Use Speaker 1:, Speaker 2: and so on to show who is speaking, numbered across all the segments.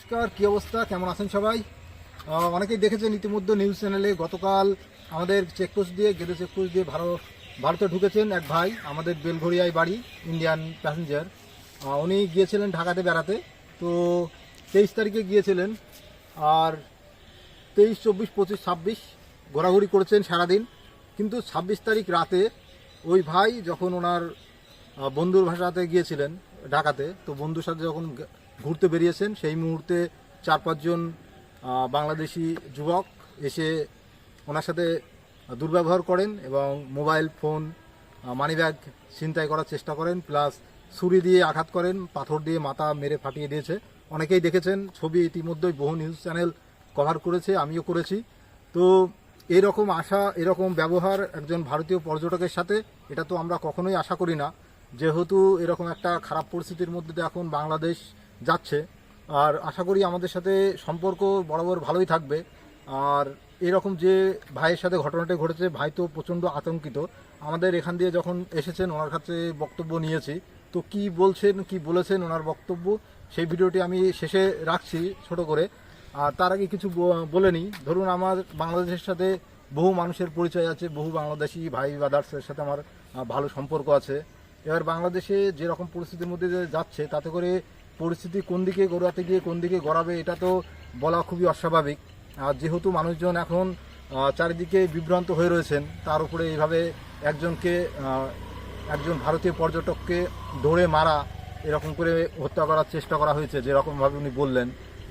Speaker 1: নমস্কার, কী অবস্থা? কেমন আছেন সবাই? অনেকেই দেখেছেন ইতিমধ্যে নিউজ চ্যানেলে গতকাল আমাদের চেকপোস্ট দিয়ে, গেদে চেকপোস্ট দিয়ে ভারত, ভারতে ঢুকেছেন এক ভাই, আমাদের বেলঘরিয়ায় বাড়ি ইন্ডিয়ান প্যাসেঞ্জার উনি গিয়েছিলেন ঢাকাতে বেড়াতে। তো তেইশ তারিখে গিয়েছিলেন আর তেইশ, চব্বিশ, পঁচিশ, ছাব্বিশ ঘোরাঘুরি করেছেন সারাদিন। কিন্তু ছাব্বিশ তারিখ রাতে ওই ভাই যখন ওনার বন্ধুর ভাষাতে গিয়েছিলেন ঢাকাতে, তো বন্ধুর সাথে যখন ঘুরতে বেরিয়েছেন। সেই মুহূর্তে চার পাঁচজন বাংলাদেশি যুবক এসে ওনার সাথে দুর্ব্যবহার করেন এবং মোবাইল ফোন মানিব্যাগ ছিনতাই করার চেষ্টা করেন, প্লাস ছুরি দিয়ে আঘাত করেন, পাথর দিয়ে মাথা মেরে ফাটিয়ে দিয়েছে। অনেকেই দেখেছেন, ছবি ইতিমধ্যেই বহু নিউজ চ্যানেল কভার করেছে, আমিও করেছি। তো এরকম আশা, এরকম ব্যবহার একজন ভারতীয় পর্যটকের সাথে, এটা তো আমরা কখনোই আশা করি না। যেহেতু এরকম একটা খারাপ পরিস্থিতির মধ্যে এখন বাংলাদেশ যাচ্ছে। আর আশা করি আমাদের সাথে সম্পর্ক বরাবর ভালোই থাকবে। আর এরকম যে ভাইয়ের সাথে ঘটনাটা ঘটেছে, ভাই তো প্রচণ্ড আতঙ্কিত। আমাদের এখান দিয়ে যখন এসেছেন, ওনার কাছে বক্তব্য নিয়েছি। তো কি বলছেন, কি বলেছেন ওনার বক্তব্য, সেই ভিডিওটি আমি শেষে রাখছি ছোট করে। আর তার আগে কিছু বলে নিই। ধরুন আমার বাংলাদেশের সাথে বহু মানুষের পরিচয় আছে, বহু বাংলাদেশি ভাই ব্রাদার্সের সাথে আমার ভালো সম্পর্ক আছে। এবার বাংলাদেশে যেরকম পরিস্থিতির মধ্যে যাচ্ছে, তাতে করে পরিস্থিতি কোন দিকে গড়াতে গিয়ে কোন দিকে গড়াবে, এটা তো বলা খুবই অস্বাভাবিক। আর যেহেতু মানুষজন এখন চারিদিকে বিভ্রান্ত হয়ে রয়েছেন, তার উপরে এইভাবে একজনকে একজন ভারতীয় পর্যটককে ধরে মারা, এরকম করে হত্যা করার চেষ্টা করা হয়েছে, যেরকমভাবে উনি বললেন।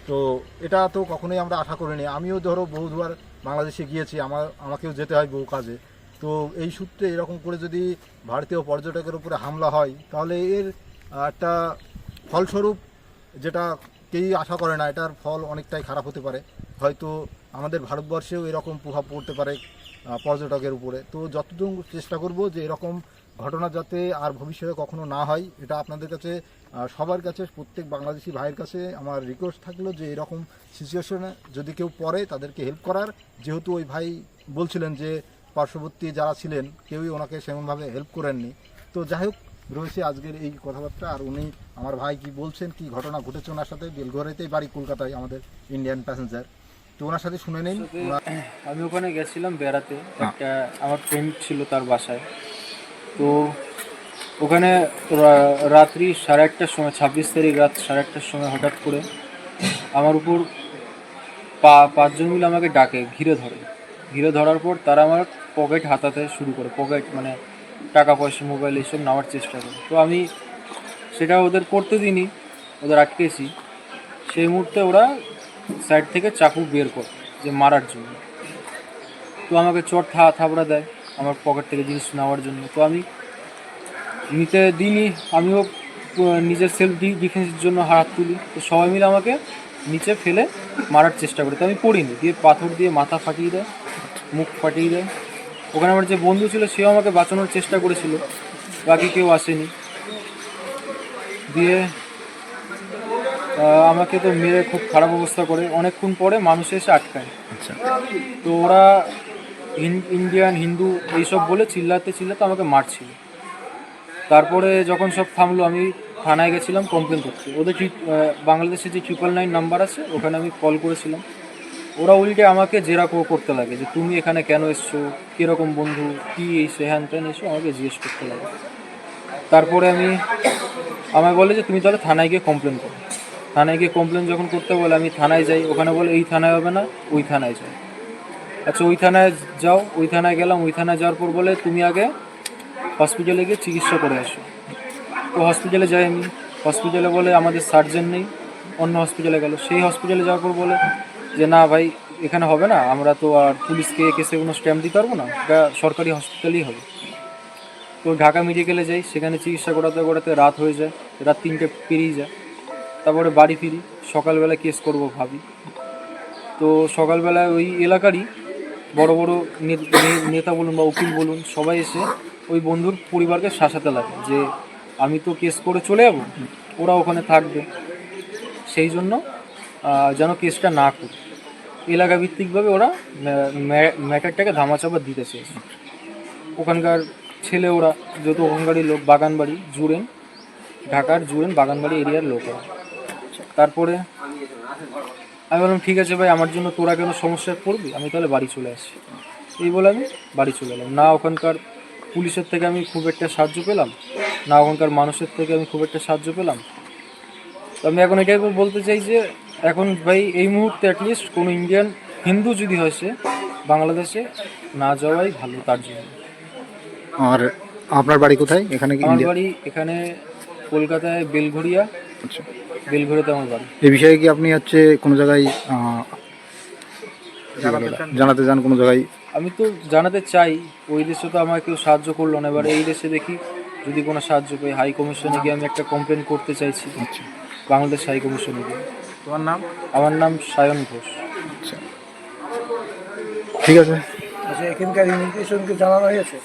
Speaker 1: তো এটা তো কখনোই আমরা আশা করিনি। আমিও ধরো বহু দুবার বাংলাদেশে গিয়েছি, আমার, আমাকেও যেতে হয় বহু কাজে। তো এই সূত্রে এরকম করে যদি ভারতীয় পর্যটকের উপরে হামলা হয়, তাহলে এর একটা ফলস্বরূপ যেটা কেউই আশা করে না, এটার ফল অনেকটাই খারাপ হতে পারে। হয়তো আমাদের ভারতবর্ষেও এরকম প্রভাব পড়তে পারে পর্যটকের উপরে। তো যতদূর চেষ্টা করব যে এরকম ঘটনা যাতে আর ভবিষ্যতে কখনো না হয়, এটা আপনাদের কাছে সবার কাছে, প্রত্যেক বাংলাদেশি ভাইয়ের কাছে আমার রিকোয়েস্ট থাকল যে এরকম সিচুয়েশনে যদি কেউ পড়ে, তাদেরকে হেল্প করার। যেহেতু ওই ভাই বলছিলেন যে পার্শ্ববর্তী যারা ছিলেন, কেউই ওনাকে সেমনভাবে হেল্প করেননি। তো যাই হোক রয়েছে আজকের এই কথাবার্তা। আর উনি আমার ভাই কি বলছেন কি ঘটনা ঘটেছে ওনার সাথে? বেলঘরেতেই বাড়ি কলকাতায় আমাদের ইন্ডিয়ান প্যাসেঞ্জার তো ওনার সাথে শুনে নিন।
Speaker 2: আমি ওখানে গেছিলাম বেড়াতে। একটা আমার ফ্রেন্ড ছিল তার বাসায়। তো ওখানে রাত্রি সাড়ে আটটার সময় ছাব্বিশ তারিখ রাত সাড়ে আটটার সময় হঠাৎ করে আমার উপর পা পাঁচজন মিলে আমাকে ডাকে ঘিরে ধরে। ঘিরে ধরার পর তারা আমার পকেট হাতাতে শুরু করে পকেট মানে টাকা পয়সা মোবাইল এইসব নেওয়ার চেষ্টা করে। তো আমি সেটা ওদের করতে দিইনি, ওদের আটকেছি। সেই মুহূর্তে ওরা সাইড থেকে চাকু বের করে যে মারার জন্য। তো আমাকে চট থা থাবড়া দেয় আমার পকেট থেকে জিনিস নেওয়ার জন্য। তো আমি নিতে দিইনি, আমিও নিজের সেলফ ডিফেন্সের জন্য হাত তুলি। তো সবাই মিলে আমাকে নিচে ফেলে মারার চেষ্টা করে। তো আমি পড়িনি, দিয়ে পাথর দিয়ে মাথা ফাটিয়ে দেয়, মুখ ফাটিয়ে দেয়। ওখানে আমার যে বন্ধু ছিল সেও আমাকে বাঁচানোর চেষ্টা করেছিল। বাকি কেউ আসেনি। দিয়ে আমাকে তো মেরে খুব খারাপ অবস্থা করে। অনেকক্ষণ পরে মানুষ এসে আটকায়। তো ওরা ইন- ইন্ডিয়ান হিন্দু এইসব বলে চিল্লাতে চিল্লাতে আমাকে মারছিল। তারপরে যখন সব থামলো আমি থানায় গেছিলাম কমপ্লেন করতে। ওদের বাংলাদেশে যে ট্রিপল নাইন নাম্বার আছে ওখানে আমি কল করেছিলাম। ওরা উল্টে আমাকে জেরা করতে লাগে যে তুমি এখানে কেন এসছো, কীরকম বন্ধু, কী এই সে হ্যান ত্যান এসো, আমাকে জিজ্ঞেস করতে লাগে। তারপরে আমি, আমায় বলে যে তুমি তাহলে থানায় গিয়ে কমপ্লেন করো। থানায় গিয়ে কমপ্লেন যখন করতে বলে, আমি থানায় যাই, ওখানে বলে এই থানায় হবে না, ওই থানায় যাই আচ্ছা ওই থানায় যাও, ওই থানায় গেলাম, ওই থানায় যাওয়ার পর বলে তুমি আগে হসপিটালে গিয়ে চিকিৎসা করে আসো। তো হসপিটালে যাই আমি হসপিটালে বলে আমাদের সার্জেন নেই, অন্য হসপিটালে গেল। সেই হসপিটালে যাওয়ার পর বলে যে না ভাই, এখানে হবে না, আমরা তো আর পুলিশকে কেসে কোনো স্ট্যাম্প দিতে পারব না, এটা সরকারি হসপিটালই হবে। তো ঢাকা মেডিকেলে যাই, সেখানে চিকিৎসা করাতে করাতে রাত হয়ে যায়, রাত তিনটে পেরিয়ে যায়। তারপরে বাড়ি ফিরি, সকালবেলা কেস করব ভাবি। তো সকালবেলা ওই এলাকারই বড় বড় নেতা বলুন বা উকিল বলুন, সবাই এসে ওই বন্ধুর পরিবারকে শাসাতে লাগে যে, আমি তো কেস করে চলে যাব, ওরা ওখানে থাকবে। সেই জন্য যেন কেসটা না করে। এলাকা ভিত্তিকভাবে ওরা ম্যাটারটাকে ধামাচাপা দিতে চেয়েছে। ওখানকার ছেলে ওরা যত ওখানকারই লোক, বাগানবাড়ি, জুড়েন, ঢাকার জুড়েন, বাগানবাড়ি এরিয়ার লোক ওরা। তারপরে আমি বললাম, ঠিক আছে ভাই, আমার জন্য তোরা কেন সমস্যায় পড়বি? আমি তাহলে বাড়ি চলে আসি এই বলে আমি বাড়ি চলে এলাম। না ওখানকার পুলিশের থেকে আমি খুব একটা সাহায্য পেলাম, না ওখানকার মানুষের থেকে আমি খুব একটা সাহায্য পেলাম। তো আমি এখন এটাই বলতে চাই যে এখন ভাই এই মুহূর্তে অ্যাটলিস্ট কোনো ইন্ডিয়ান হিন্দু যদি হয় সে বাংলাদেশে না যাওয়াই ভালো তার জন্য।
Speaker 1: আর আপনার বাড়ি কোথায়? এখানে কি
Speaker 2: আমার বাড়ি এখানে কলকাতায় বেলঘড়িয়া।
Speaker 1: আচ্ছা।
Speaker 2: বেলঘড়িয়াতে আমার বাড়ি।
Speaker 1: এই বিষয়ে কি আপনি হচ্ছে কোনো জায়গায়? জানাতে চান? কোনো জায়গায়?
Speaker 2: আমি তো জানাতে চাই ওই দেশে তো আমাকে কেউ সাহায্য করল না। এবার এই দেশে দেখি যদি কোনো সাহায্য পাই হাই কমিশনে গিয়ে আমি একটা কমপ্লেন করতে চাইছি।
Speaker 1: আচ্ছা।
Speaker 2: বাংলাদেশ হাই কমিশনে গিয়ে।
Speaker 3: তোমার নাম?
Speaker 2: আমার নাম সায়ন ঘোষ।
Speaker 1: আচ্ছা। ঠিক আছে।
Speaker 3: আচ্ছা এখানকার ইমিগ্রেশনকে জানানো হয়েছে?